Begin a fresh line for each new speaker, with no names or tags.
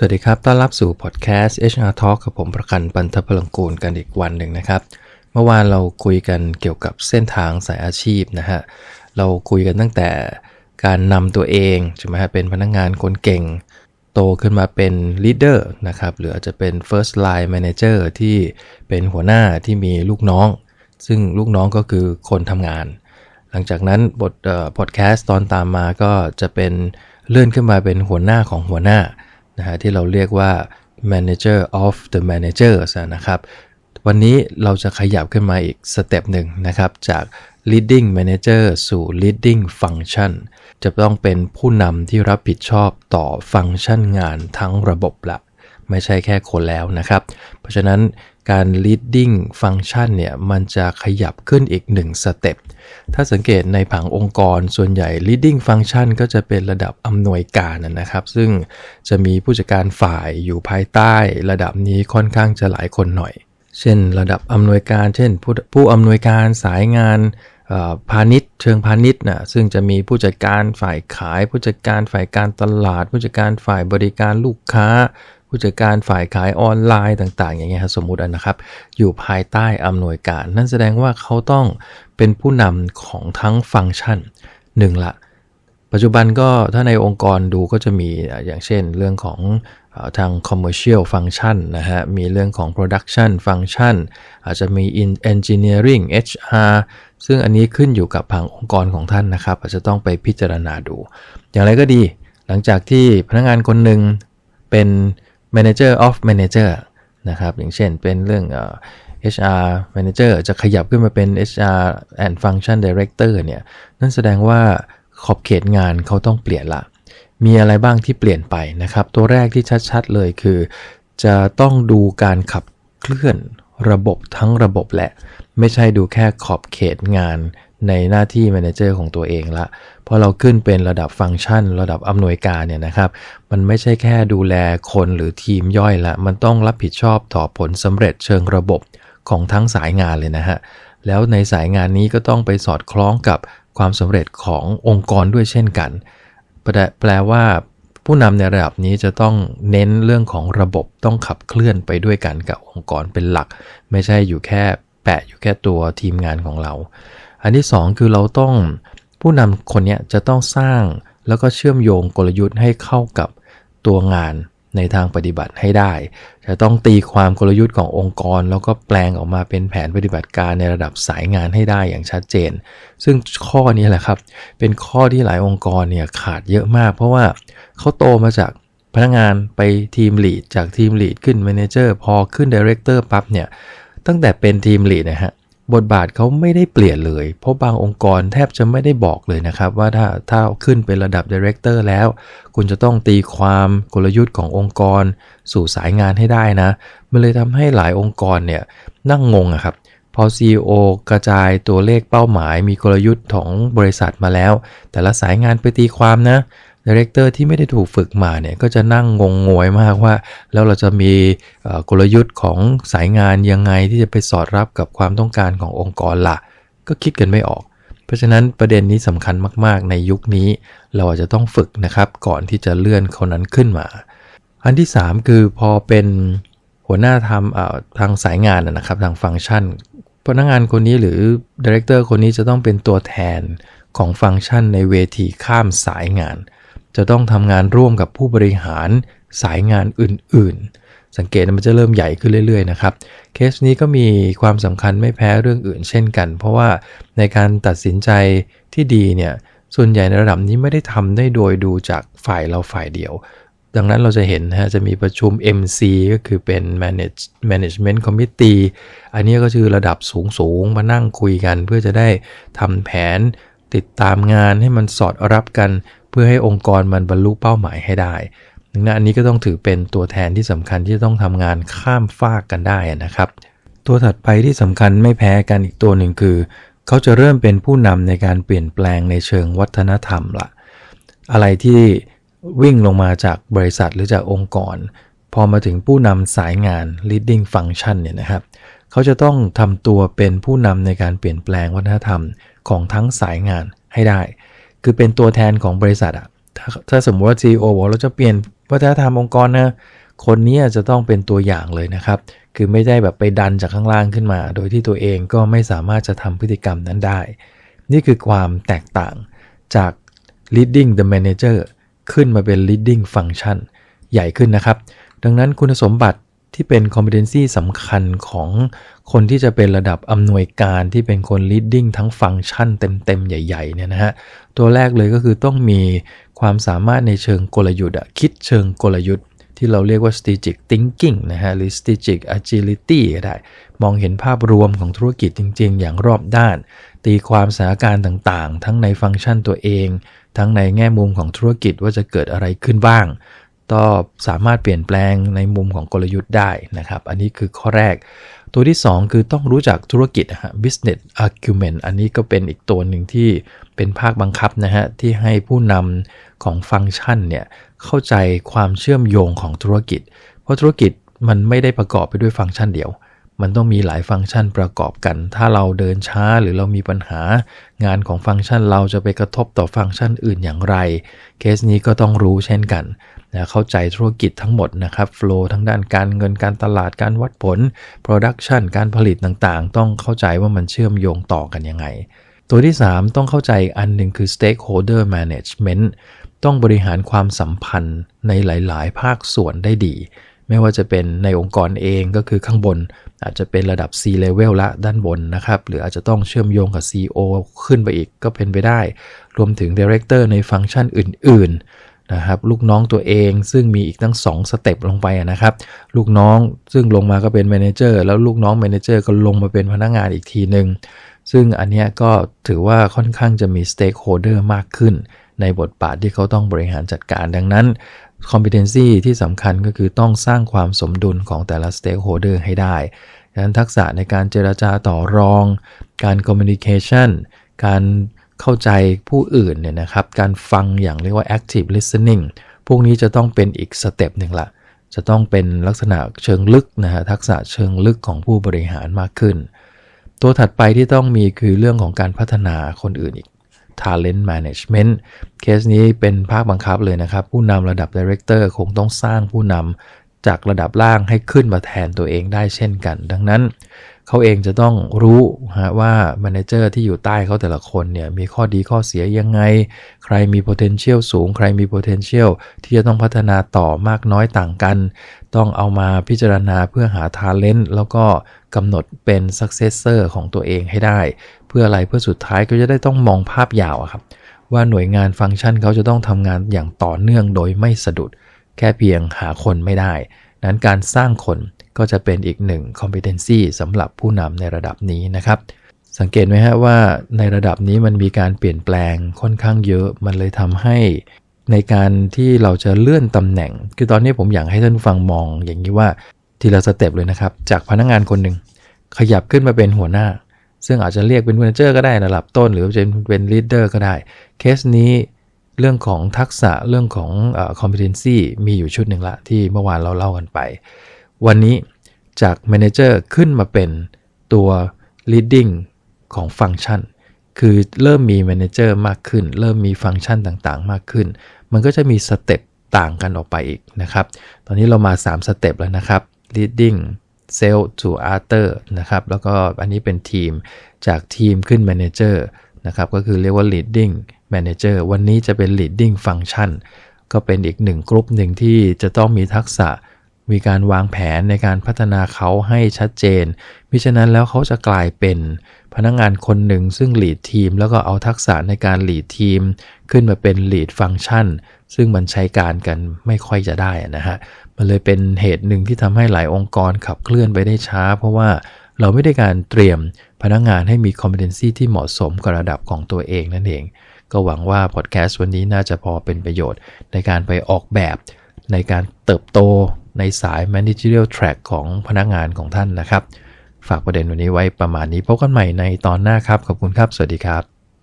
สวัสดีครับ ต้อนรับสู่พอดแคสต์ HR Talk กับผมประกันปันทพลังกูลกันอีกวันหนึ่งนะครับ เมื่อวานเราคุยกันเกี่ยวกับเส้นทางสายอาชีพนะฮะ เราคุยกันตั้งแต่การนำตัวเองใช่ไหมฮะ เป็นพนักงงานคนเก่ง โตขึ้นมาเป็น leader นะครับ หรืออาจจะเป็น first line manager ที่เป็นหัวหน้าที่มีลูกน้อง ซึ่งลูกน้องก็คือคนทำงาน หลังจากนั้นบทพอดแคสต์ตอนตามมาก็จะเป็นเลื่อนขึ้นมาเป็นหัวหน้าของหัวหน้า นะฮะที่เราเรียกว่า manager of the managers นะครับ วันนี้เราจะขยับขึ้นมาอีกสเต็ปหนึ่งนะครับจาก leading manager สู่ leading function จะต้องเป็นผู้นำที่รับผิดชอบต่อฟังก์ชันงานทั้งระบบละ ไม่ใช่แค่คนแล้วนะครับ เพราะฉะนั้นการ leading function เนี่ยมันจะขยับขึ้นอีก1สเต็ปถ้าสังเกตในผังองค์กรส่วนใหญ่ leading function ก็จะเป็นระดับอำนวยการนะครับ ซึ่งจะมีผู้จัดการฝ่ายอยู่ภายใต้ระดับนี้ค่อนข้างจะหลายคนหน่อย เช่น ระดับอำนวยการ เช่น ผู้ผู้อำนวยการสายงานพาณิชย์เชิงพาณิชย์นะซึ่งจะมีผู้จัดการฝ่ายขาย ผู้จัดการฝ่ายการตลาด ผู้จัดการฝ่ายบริการลูกค้า ผู้จัดการฝ่ายขายออนไลน์ต่าง ๆ อย่างเงี้ยสมมุตินะครับ อยู่ภายใต้อำนวยการ นั่นแสดงว่าเขาต้องเป็นผู้นำของทั้งฟังก์ชันหนึ่งละปัจจุบันก็ถ้าในองค์กรดูก็จะมีอย่างเช่นเรื่องของทาง commercial function นะฮะ มีเรื่องของ production function อาจจะมี engineering HR ซึ่งอันนี้ขึ้นอยู่กับผังองค์กรของท่านนะครับ อาจจะต้องไปพิจารณาดู อย่างไรก็ดี หลังจากที่พนักงานคนหนึ่งเป็น manager of manager นะครับ อย่างเช่นเป็นเรื่อง HR manager จะขยับขึ้นมาเป็น HR and function director เนี่ยนั่นแสดงว่าขอบเขตงานเขาต้องเปลี่ยนละ มีอะไรบ้างที่เปลี่ยนไปนะครับ ตัวแรกที่ชัดๆเลยคือ จะต้องดูการขับเคลื่อนระบบทั้งระบบแหละ ไม่ใช่ดูแค่ขอบเขตงาน ในหน้าที่แมเนเจอร์ของตัวเองละพอเราขึ้นเป็นระดับฟังก์ชัน ระดับอำนวยการเนี่ยนะครับ มันไม่ใช่แค่ดูแลคนหรือทีมย่อยละ มันต้องรับผิดชอบต่อผลสำเร็จเชิงระบบของทั้งสายงานเลยนะฮะ แล้วในสายงานนี้ก็ต้องไปสอดคล้องกับความสำเร็จขององค์กรด้วยเช่นกัน แปลว่าผู้นำในระดับนี้จะต้องเน้นเรื่องของระบบต้องขับเคลื่อนไปด้วยกันกับองค์กรเป็นหลัก ไม่ใช่อยู่แค่แปะอยู่แค่ตัวทีมงานของเรา อันที่ 2 คือเราต้องผู้นำคนนี้จะต้องสร้างแล้วก็เชื่อมโยงกลยุทธ์ให้เข้ากับตัวงานในทางปฏิบัติให้ได้ จะต้องตีความกลยุทธ์ขององค์กร แล้วก็แปลงออกมาเป็นแผนปฏิบัติการในระดับสายงานให้ได้อย่างชัดเจน ซึ่งข้อนี้แหละครับ เป็นข้อที่หลายองค์กรเนี่ยขาดเยอะมาก เพราะว่าเขาโตมาจากพนักงานไปทีมลีดจากทีมลีดขึ้นแมเนเจอร์พอขึ้นดีเรคเตอร์ปั๊บเนี่ยตั้งแต่เป็นทีมลีดนะฮะ บทบาทเขาไม่ได้เปลี่ยนเลย เพราะบางองค์กรแทบจะไม่ได้บอกเลยนะครับ ว่าถ้าถ้าขึ้นเป็นระดับดีเรคเตอร์แล้ว คุณจะต้องตีความกลยุทธ์ขององค์กร สู่สายงานให้ได้นะ มันเลยทำให้หลายองค์กรเนี่ยนั่งงงอะครับพอ CEO กระจายตัวเลขเป้าหมายมีกลยุทธ์ของบริษัทมาแล้ว แต่ละสายงานไปตีความนะ ดีเรคเตอร์ที่ไม่ได้ถูกฝึกมาเนี่ยก็จะนั่งงงงวยมากว่า แล้วเราจะมีกลยุทธ์ของสายงานยังไงที่จะไปสอดรับกับความต้องการขององค์กรละ่ะ ก็คิดกันไม่ออก เพราะฉะนั้นประเด็นนี้สำคัญมากๆ ในยุคนี้ เราอาจจะต้องฝึกนะครับก่อนที่จะเลื่อนคนนั้นขึ้นมา อันที่ 3 คือพอเป็นหัวหน้าทำทางสายงานนะครับทางฟังก์ชันพนักงานคนนี้หรือดีเรคเตอร์คนนี้จะต้องเป็นตัวแทนของฟังก์ชันในเวทีข้ามสายงาน จะต้องทำงานร่วมกับผู้บริหารสายงานอื่น ๆ สังเกตมันจะเริ่มใหญ่ขึ้นเรื่อย ๆ นะครับ เคสนี้ก็มีความสำคัญไม่แพ้เรื่องอื่นเช่นกัน เพราะว่าในการตัดสินใจที่ดีเนี่ย ส่วนใหญ่ในระดับนี้ไม่ได้ทำได้โดยดูจากฝ่ายเราฝ่ายเดียว ดังนั้นเราจะเห็นนะฮะจะมีประชุม MC ก็คือเป็น Manage Management Committee อันนี้ก็คือระดับสูง ๆ มานั่งคุยกัน เพื่อจะได้ทำแผนติดตามงานให้มันสอดรับกัน พื่อให้องค์กรมันบรรลุเป้าหมายให้ได้ดังนั้นอันนี้ก็ต้องถือเป็นตัวแทนที่สำคัญที่จะต้องทำงานข้ามฟากกันได้นะครับ ตัวถัดไปที่สำคัญไม่แพ้กันอีกตัวหนึ่งคือ เขาจะเริ่มเป็นผู้นำในการเปลี่ยนแปลงในเชิงวัฒนธรรมละอะไรที่วิ่งลงมาจากบริษัทหรือจากองค์กร พอมาถึงผู้นำสายงาน leading function เนี่ยนะครับ เขาจะต้องทำตัวเป็นผู้นำในการเปลี่ยนแปลงวัฒนธรรมของทั้งสายงานให้ได้ คือเป็นตัวแทนของบริษัทอะถ้าถ้าสมมติว่า CEO บอกเราจะเปลี่ยนวัฒนธรรมองค์กรนะคนนี้จะต้องเป็นตัวอย่างเลยนะครับ คือไม่ได้แบบไปดันจากข้างล่างขึ้นมา โดยที่ตัวเองก็ไม่สามารถจะทำพฤติกรรมนั้นได้ นี่คือความแตกต่างจาก leading the manager ขึ้นมาเป็น leading function ใหญ่ขึ้นนะครับ ดังนั้นคุณสมบัติ ที่เป็น competency สำคัญของคนที่จะเป็นระดับอำนวยการที่เป็นคน leading ทั้งฟังก์ชันเต็ม ๆ ใหญ่ๆเนี่ยนะฮะ ตัวแรกเลยก็คือต้องมีความสามารถในเชิงกลยุทธ์อะคิดเชิงกลยุทธ์ ที่เราเรียกว่า strategic thinking นะฮะ หรือ strategic agility ก็ได้ มองเห็นภาพรวมของธุรกิจจริง ๆ อย่างรอบด้าน ตีความสถานการณ์ต่างๆ ทั้งในฟังก์ชันตัวเอง ทั้งในแง่มุมของธุรกิจว่าจะเกิดอะไรขึ้นบ้าง ก็สามารถเปลี่ยนแปลงในมุมของกลยุทธ์ได้นะครับ อันนี้คือข้อแรก ตัวที่ 2 คือต้องรู้จักธุรกิจฮะ business argument อันนี้ก็เป็นอีกตัวหนึ่งที่เป็นภาคบังคับนะฮะ ที่ให้ผู้นำของฟังก์ชันเนี่ย เข้าใจความเชื่อมโยงของธุรกิจ เพราะธุรกิจมันไม่ได้ประกอบไปด้วยฟังก์ชันเดียว มันต้องมีหลายฟังก์ชันประกอบกัน ถ้าเราเดินช้าหรือเรามีปัญหา งานของฟังก์ชันเราจะไปกระทบต่อฟังก์ชันอื่นอย่างไร เคสนี้ก็ต้องรู้เช่นกันนะเข้าใจธุรกิจทั้งหมดนะครับโฟล์ทั้งด้านการเงินการตลาดการวัดผล Production การผลิตต่างๆ ต้องเข้าใจว่ามันเชื่อมโยงต่อกันยังไง ตัวที่ 3 ต้องเข้าใจอันหนึ่งคือ stakeholder management ต้องบริหารความสัมพันธ์ในหลาย ๆ ภาคส่วนได้ดี ไม่ว่าจะเป็นในองค์กรเองก็คือข้างบน อาจจะเป็นระดับ C level ละด้านบนนะครับ หรืออาจจะต้องเชื่อมโยงกับ CEO ขึ้นไปอีกก็เป็นไปได้ รวมถึง Director ในฟังก์ชันอื่น ๆ นะครับ ลูกน้องตัวเองซึ่งมีอีกตั้ง 2 สเต็ปลงไปนะครับ ลูกน้องซึ่งลงมาก็เป็นแมเนเจอร์แล้วลูกน้องแมเนเจอร์ก็ลงมาเป็นพนักงานอีกทีหนึ่งซึ่งอันนี้ก็ถือว่าค่อนข้างจะมีสเต็กโฮเดอร์มากขึ้นในบทบาทที่เขาต้องบริหารจัดการดังนั้น competency ที่สำคัญก็คือต้องสร้างความสมดุลของแต่ละ stakeholder ให้ได้ดังนั้นทักษะในการเจราจาต่อรอง การ communication การเข้าใจผู้อื่นเนี่ยนะครับ การฟังอย่างเรียกว่า active listening พวกนี้จะต้องเป็นอีกสเต็ปหนึ่งละ จะต้องเป็นลักษณะเชิงลึกนะฮะทักษะเชิงลึกของผู้บริหารมากขึ้น ตัวถัดไปที่ต้องมีคือเรื่องของการพัฒนาคนอื่นอีก talent management เคสนี้เป็นภาคบังคับเลยนะครับ ผู้นำระดับ director คงต้องสร้างผู้นำจากระดับล่างให้ขึ้นมาแทนตัวเองได้เช่นกัน ดังนั้น เขาเองจะต้องรู้ฮะว่า m ม n a เจอร์ที่อยู่ใต้เขาแต่ละคนเนี่ยมีข้อดีข้อเสียยังไง ใครมี potential สูง ใครมี potential ที่จะต้องพัฒนาต่อมากน้อยต่างกัน ต้องเอามาพิจารณาเพื่อหา talent แล้วก็กำหนดเป็น successor ของตัวเองให้ได้ เพื่ออะไรเพื่อสุดท้ายก็จะได้ต้องมองภาพยาวครับว่าหน่วยงานฟังก์ชันเขาจะต้องทำงานอย่างต่อเนื่องโดยไม่สะดุด แค่เพียงหาคนไม่ได้ นั้นการสร้างคน ก็จะเป็นอีกหนึ่ง competency สำหรับผู้นำในระดับนี้นะครับ สังเกตไหมฮะว่าในระดับนี้มันมีการเปลี่ยนแปลงค่อนข้างเยอะ มันเลยทำให้ในการที่เราจะเลื่อนตำแหน่ง คือตอนนี้ผมอยากให้ท่านฟังมองอย่างนี้ว่าทีละสเต็ปเลยนะครับ จากพนักงงานคนหนึ่งขยับขึ้นมาเป็นหัวหน้า ซึ่งอาจจะเรียกเป็นเมนเจอร์ก็ได้ระดับต้น หรือจะเป็นลีดเดอร์ก็ได้ เคสนี้เรื่องของทักษะเรื่องของ competency มีอยู่ชุดหนึ่งละที่เมื่อวานเราเล่ากันไป วันนี้จาก Manager ขึ้นมาเป็นตัว Leading ของฟังก์ชัน คือเริ่มมี Manager มากขึ้น เริ่มมีฟังก์ชันต่างๆ มากขึ้น มันก็จะมีสเต็ปต่างกันออกไปอีกนะครับ ตอนนี้เรามา 3 สเต็ปแล้วนะครับ Leading Sell to Arter นะครับ แล้วก็อันนี้เป็นทีม จากทีมขึ้น Manager นะครับ ก็คือเรียกว่า Leading Manager วันนี้จะเป็น Leading Function ก็เป็นอีกหนึ่งกลุ่มหนึ่งที่จะต้องมีทักษะ มีการวางแผนในการพัฒนาเขาให้ชัดเจนมิฉะนั้นแล้วเขาจะกลายเป็นพนักงงานคนหนึ่งซึ่งหลีดทีม แล้วก็เอาทักษะในการหลีดทีม ขึ้นมาเป็นหลีดฟังก์ชัน ซึ่งมันใช้การกันไม่ค่อยจะได้นะฮะ มันเลยเป็นเหตุหนึ่งที่ทำให้หลายองค์กรขับเคลื่อนไปได้ช้า เพราะว่าเราไม่ได้การเตรียมพนักงงานให้มี competency ที่เหมาะสมกับระดับของตัวเองนั่นเอง ก็หวังว่าพอดแคสต์วันนี้น่าจะพอเป็นประโยชน์ในการไปออกแบบในการเติบโต ในสาย managerial track ของพนักงานของท่านนะครับ ฝากประเด็นวันนี้ไว้ประมาณนี้พบกันใหม่ในตอนหน้าครับ ขอบคุณครับ สวัสดีครับ